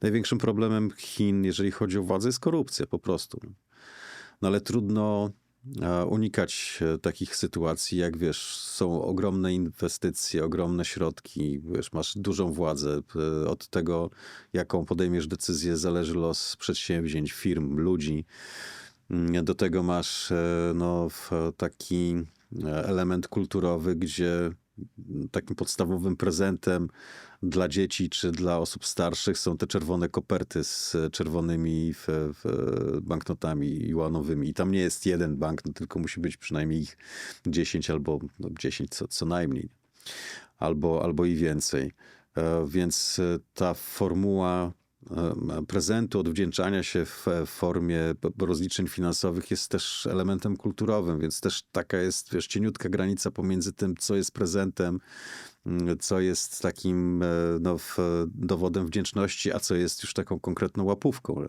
największym problemem Chin, jeżeli chodzi o władzę, jest korupcja po prostu. No ale trudno e, unikać e, takich sytuacji, jak wiesz, są ogromne inwestycje, ogromne środki, wiesz, masz dużą władzę. E, Od tego, jaką podejmiesz decyzję, zależy los przedsięwzięć, firm, ludzi. Mm, Do tego masz no, taki element kulturowy, gdzie takim podstawowym prezentem dla dzieci czy dla osób starszych są te czerwone koperty z czerwonymi w, w banknotami juanowymi. I tam nie jest jeden banknot, tylko musi być przynajmniej ich 10 albo no 10 co, co najmniej. Albo, albo i więcej. E, Więc ta formuła prezentu, odwdzięczania się w formie rozliczeń finansowych jest też elementem kulturowym, więc też taka jest wiesz, cieniutka granica pomiędzy tym, co jest prezentem, mm, co jest takim e, no, dowodem wdzięczności, a co jest już taką konkretną łapówką.